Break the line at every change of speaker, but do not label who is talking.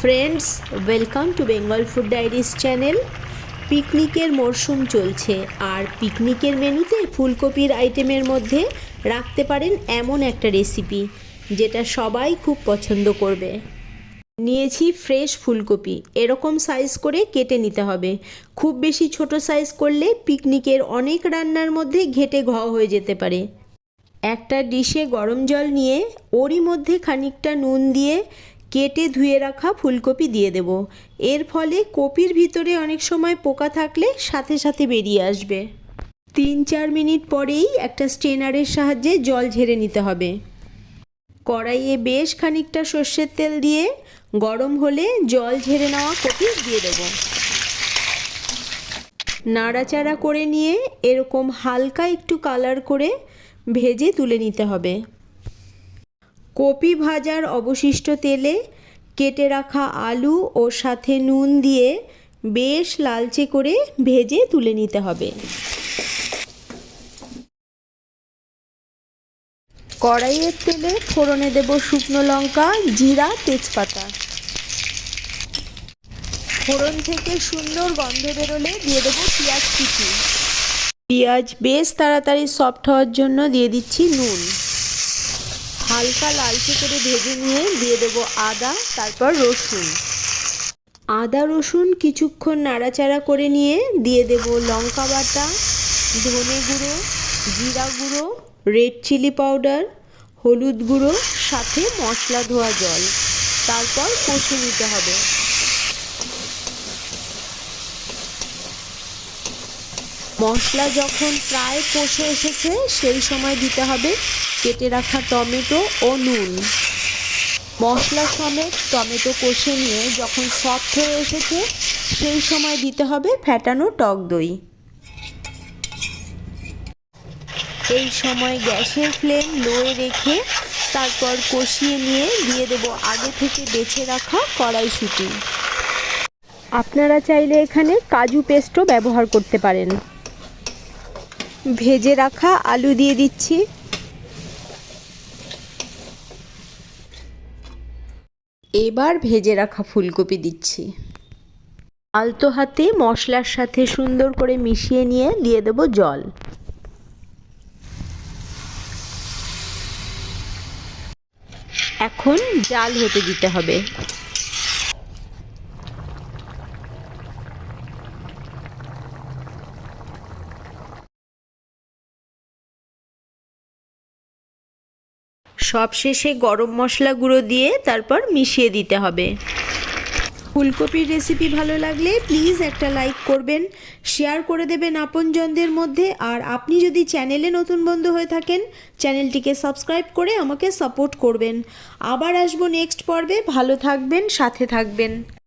Friends welcome to Bengal food diaries channel পিকনিকের মরশুম চলছে, আর পিকনিকের মেনুতে ফুলকপির আইটেমের মধ্যে রাখতে পারেন এমন একটা রেসিপি যেটা সবাই খুব পছন্দ করবে। নিয়েছি ফ্রেশ ফুলকপি, এরকম সাইজ করে কেটে নিতে হবে। খুব বেশি ছোট সাইজ করলে পিকনিকের অনেক রান্নার মধ্যে ঘেটে ঘ হয়ে যেতে পারে। একটা ডিশে গরম জল নিয়ে, ওরই মধ্যে খানিকটা নুন দিয়ে কেটে ধুয়ে রাখা ফুলকপি দিয়ে দেব। এর ফলে কপির ভিতরে অনেক সময় পোকা থাকলে সাথে সাথে বেরিয়ে আসবে। তিন চার মিনিট পরেই একটা স্ট্রেনারের সাহায্যে জল ঝেড়ে নিতে হবে। কড়াইয়ে বেশ খানিকটা সর্ষের তেল দিয়ে গরম হলে জল ঝেড়ে নেওয়া কপি দিয়ে দেব। নাড়াচাড়া করে নিয়ে এরকম হালকা একটু কালার করে ভেজে তুলে নিতে হবে। কপি ভাজার অবশিষ্ট তেলে কেটে রাখা আলু ও সাথে নুন দিয়ে বেশ লালচে করে ভেজে তুলে নিতে হবে। কড়াইয়ের তেলে ফোড়নে দেব শুকনো লঙ্কা, জিরা, তেজপাতা। ফোড়ন থেকে সুন্দর গন্ধ বেরোলে দিয়ে দেবো পেঁয়াজ কুচি। পেঁয়াজ বেশ তাড়াতাড়ি সফট হওয়ার জন্য দিয়ে দিচ্ছি নুন। হালকা লালচে করে ভেজে নিয়ে দিয়ে দেবো আদা, তারপর রসুন। আদা, রসুন কিছুক্ষণ নাড়াচাড়া করে নিয়ে দিয়ে দেব লঙ্কা বাটা, ধনে গুঁড়ো, জিরা গুঁড়ো, রেড চিলি পাউডার, হলুদ গুঁড়ো, সাথে মশলা ধোয়া জল। তারপর কষে নিতে হবে। মশলা যখন প্রায় কষে এসেছে, সেই সময় দিতে হবে কেটে রাখা টমেটো ও নুন। মশলা সমেত টমেটো কষে নিয়ে যখন সফট হয়ে এসেছে, সেই সময় দিতে হবে ফ্যাটানো টক দই। এই সময় গ্যাসের ফ্লেম লোয়ে রেখে তারপর কষিয়ে নিয়ে দিয়ে দেব আগে থেকে বেছে রাখা কড়াইশুঁটি। আপনারা চাইলে এখানে কাজু পেস্টও ব্যবহার করতে পারেন। ভেজে রাখা আলু দিয়ে দিচ্ছি। এবার ভেজে রাখা ফুলকপি দিচ্ছি। আলতো হাতে মশলার সাথে সুন্দর করে মিশিয়ে নিয়ে দিয়ে দেব জল। এখন জাল হতে দিতে হবে। সবশেষে গরম মশলা গুঁড়ো দিয়ে তারপর মিশিয়ে দিতে হবে। ফুলকপির রেসিপি ভালো লাগলে প্লিজ একটা লাইক করবেন শেয়ার করে দেবেন আপনজনদের মধ্যে, আর আপনি যদি চ্যানেলে নতুন বন্ধু হয়ে থাকেন চ্যানেলটিকে সাবস্ক্রাইব করে আমাকে সাপোর্ট করবেন। আবার আসব নেক্সট পর্বে, ভালো থাকবেন, সাথে থাকবেন।